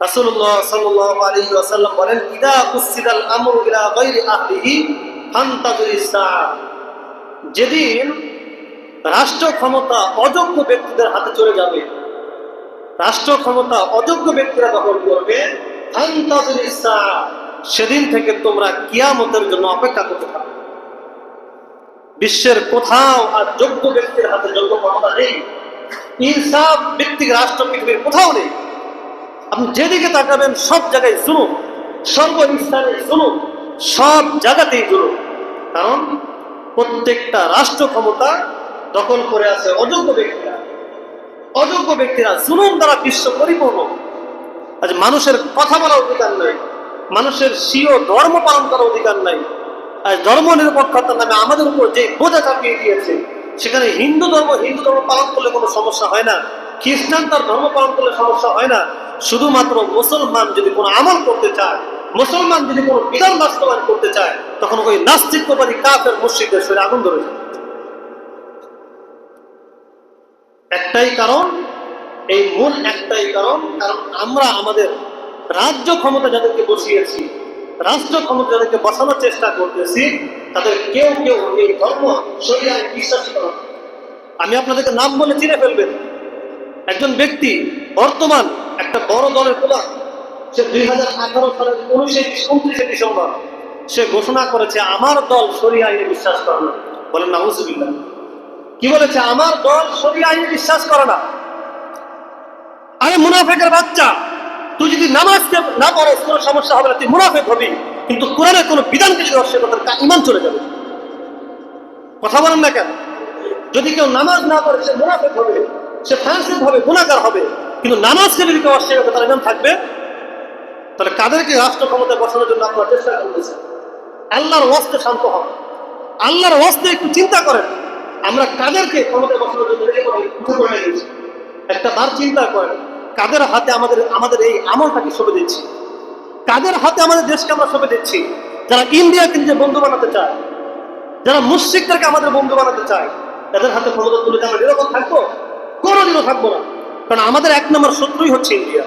রাসূলুল্লাহ সাল্লাল্লাহু আলাইহি ওয়াসাল্লাম বলেন, ইদা কুসিদাল আমরু ইলা গায়রি আহলিহি যেদিন রাষ্ট্র ক্ষমতা অযোগ্য ব্যক্তিদের হাতে চলে যাবে, রাষ্ট্র ক্ষমতা অযোগ্য ব্যক্তিরা দখল করবে সেদিন থেকে তোমরা কিয়ামতের জন্য অপেক্ষা করতে থাকো। বিশ্বের কোথাও আর যোগ্য ব্যক্তির হাতে যোগ্য ক্ষমতা নেই। ইনসাফ ব্যক্তির রাষ্ট্র পৃথিবীর কোথাও নেই। আপনি যেদিকে তাকাবেন, সব জায়গায় জুলুম সর্বস্থানে জুলুম, সব জায়গাতেই জুলুম। কারণ প্রত্যেকটা রাষ্ট্র ক্ষমতা দখল করে আছে অযোগ্য ব্যক্তিরা। অযোগ্য ব্যক্তিরা জুলুম দ্বারা বিশ্ব পরিপূর্ণ। আজ মানুষের কথা বলার অধিকার নাই। মানুষের স্বীয় ধর্ম পালন করার অধিকার নাই। আজ ধর্ম নিরপেক্ষতার নামে আমাদের উপর যে বোঝা চাপিয়ে দিয়েছে, সেখানে হিন্দু ধর্ম হিন্দু ধর্ম পালন করলে কোনো সমস্যা হয় না। খ্রিস্টান তার ধর্ম পালন করলে সমস্যা হয় না। শুধুমাত্র মুসলমান যদি কোনো আমল করতে চায়, মুসলমান যদি কোনো বিধান বাস্তবায়ন করতে চায়, তখন ওই নাস্তিকবাদী কাফের মুশ্রিকদের শরীরে আগুন ধরে যায় একটাই কারণ, এই মূল একটাই কারণ কারণ আমরা আমাদের রাজ্য ক্ষমতা যাদেরকে বসিয়েছি, রাষ্ট্র ক্ষমতা যাদেরকে বসানোর চেষ্টা করতেছি, তাদের কেউ কেউ এই ধর্ম শরীরে বিশ্বাস করেন না। আমি আপনাদেরকে নাম বলে চিনে ফেলবেন একজন ব্যক্তি বর্তমান একটা বড় দলের প্রধান সে দুই হাজার আঠারো সালের উনিশে উনত্রিশে ডিসেম্বর সে ঘোষণা করেছে, আমার দল সরিয়ে আইনে বিশ্বাস করে না। বলেন না হুসবিল্লা কি বলেছে? আমার দল সরিয়ে আইনে বিশ্বাস করে না। আরে, মুনাফেকের বাচ্চা, তুই যদি নামাজ না কোনো সমস্যা হবে না, তুই মুনাফেক হবি। কিন্তু কোরআনের কোনো ইমান চলে যাবে। কথা বলেন না কেন? যদি কেউ নামাজ না পড়ে, সে মুনাফেক হবে, সে ফ্যান্সিক হবে গুণাগার হবে। কিন্তু নামাজকে যদি কেউ অস্বীকার করে তার ইমান থাকবে। তাহলে কাদেরকে রাষ্ট্র ক্ষমতায় বসানোর জন্য আপনার চেষ্টা করতেছেন? আল্লাহর ওয়াস্তে শান্ত হন। আল্লাহর ওয়াস্তে একটু চিন্তা করেন। আমরা কাদেরকে ক্ষমতা বসানোর জন্য একটা বার চিন্তা করেন, কাদের হাতে আমাদের আমাদের এই আমলটাকে সঁপে দিচ্ছি? কাদের হাতে আমাদের দেশকে আমরা সঁপে দিচ্ছি? যারা ইন্ডিয়াকে নিজের বন্ধু বানাতে চায়, যারা মুশ্রিকদেরকে আমাদের বন্ধু বানাতে চায়, তাদের হাতে ক্ষমতা তুলে আমরা নিরাপদ থাকব? কোনোদিনও থাকব না। কারণ আমাদের এক নম্বর শত্রুই হচ্ছে ইন্ডিয়া।